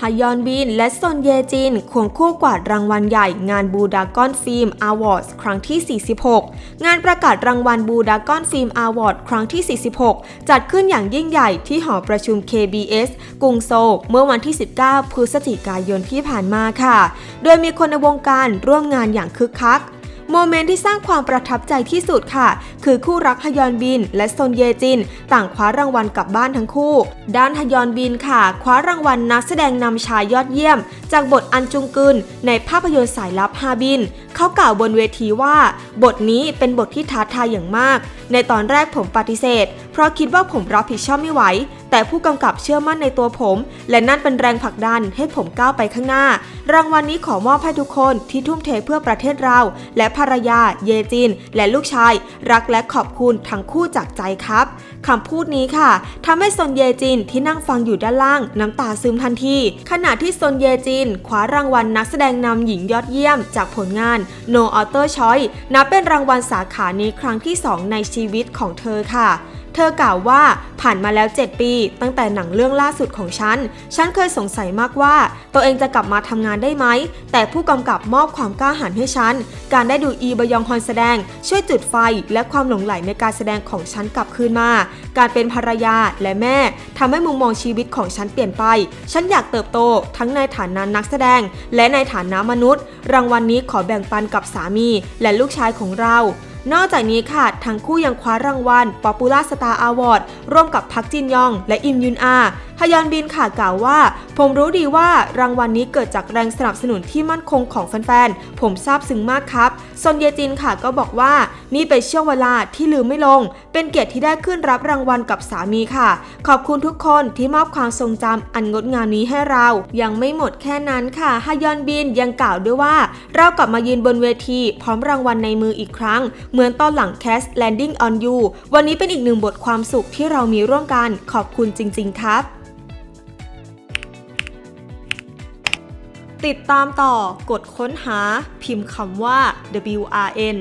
ฮยอนบิน และซอนเยจินควงคู่กวาดรางวัลใหญ่งานบูดากอนฟิล์มอวอร์ดครั้งที่ 46 งานประกาศรางวัลบูดากอนฟิล์มอวอร์ดครั้งที่ 46 จัดขึ้นอย่างยิ่งใหญ่ที่หอประชุม KBS กรุงโซลเมื่อวันที่ 19 พฤศจิกายนที่ผ่านมาค่ะ โดยมีคนในวงการร่วมงานอย่างคึกคัก โมเมนต์ที่สร้างความประทับใจที่สุดค่ะ คือคู่รักฮยอนบิน และซนเยจิน ต่างคว้ารางวัลกลับบ้านทั้งคู่ ด้านฮยอนบินค่ะ คว้ารางวัลนักแสดงนำชายยอดเยี่ยม จากบทอันจุงกึนในภาพยนตร์สายลับฮาบิน เขากล่าวบนเวทีว่า บทนี้เป็นบทที่ท้าทายอย่างมาก ในตอนแรกผมปฏิเสธ เพราะคิดว่าผมรับผิดชอบไม่ไหว แต่ผู้กำกับเชื่อมั่นในตัวผม และนั่นเป็นแรงผลักดันให้ผมก้าวไปข้างหน้า รางวัลนี้ขอมอบให้ทุกคนที่ทุ่มเทเพื่อประเทศเรา และภรรยา เยจิน และลูกชาย รักและขอบคุณทั้งคู่จากใจครับคำพูดนี้ค่ะทำให้ซนเยจินที่นั่งฟังอยู่ด้านล่าง น้ำตาซึมทันทีขณะที่ซนเยจินคว้ารางวัลนักแสดงนำหญิงยอดเยี่ยมจากผลงาน No Author Choice นับเป็นรางวัลสาขานี้ครั้งที่ 2 ในชีวิตของเธอค่ะ เธอกล่าวว่าผ่านมาแล้ว 7 ปี ตั้งแต่หนังเรื่องล่าสุดของฉัน ฉันเคยสงสัยมากว่า ตัวเองจะกลับมาทำงานได้ไหม แต่ผู้กำกับมอบความกล้าหาญให้ฉัน การได้ดูอีบยองฮอนแสดง ช่วยจุดไฟและความหลงใหลในการแสดงของฉันกลับคืนมา การเป็นภรรยาและแม่ทำให้มุมมองชีวิตของฉันเปลี่ยนไป ฉันอยากเติบโต ทั้งในฐานะนักแสดง และในฐานะมนุษย์ รางวัลนนี้ขอแบ่งปันกับสามี และลูกชายของเรา นอกจากนี้ค่ะ ทั้งคู่ยังคว้ารางวัล Popular Star Award ร่วมกับพักจินยอง และอิมยุนอาฮยอนบินค่ะกล่าวว่า ผมรู้ดีว่ารางวัลนี้เกิดจากแรงสนับสนุนที่มั่นคงของแฟนๆ ผมซาบซึ้งมากครับซอนเยจินค่ะก็บอกว่า นี่เป็นช่วงเวลาที่ลืมไม่ลง เป็นเกียรติที่ได้ขึ้นรับรางวัลกับสามีค่ะ ขอบคุณทุกคนที่มอบความทรงจำอันงดงามนี้ให้เรา ยังไม่หมดแค่นั้นค่ะฮยอนบินยังกล่าวด้วยว่า เรากลับมายืนบนเวทีพร้อมรางวัลในมืออีกครั้ง เหมือนตอนหลังแคส Landing on You วันนี้เป็นอีกหนึ่งบทความสุขที่เรามีร่วมกันขอบคุณจริง ๆ ครับ ติดตามต่อกดค้นหาพิมพ์คำว่า WRN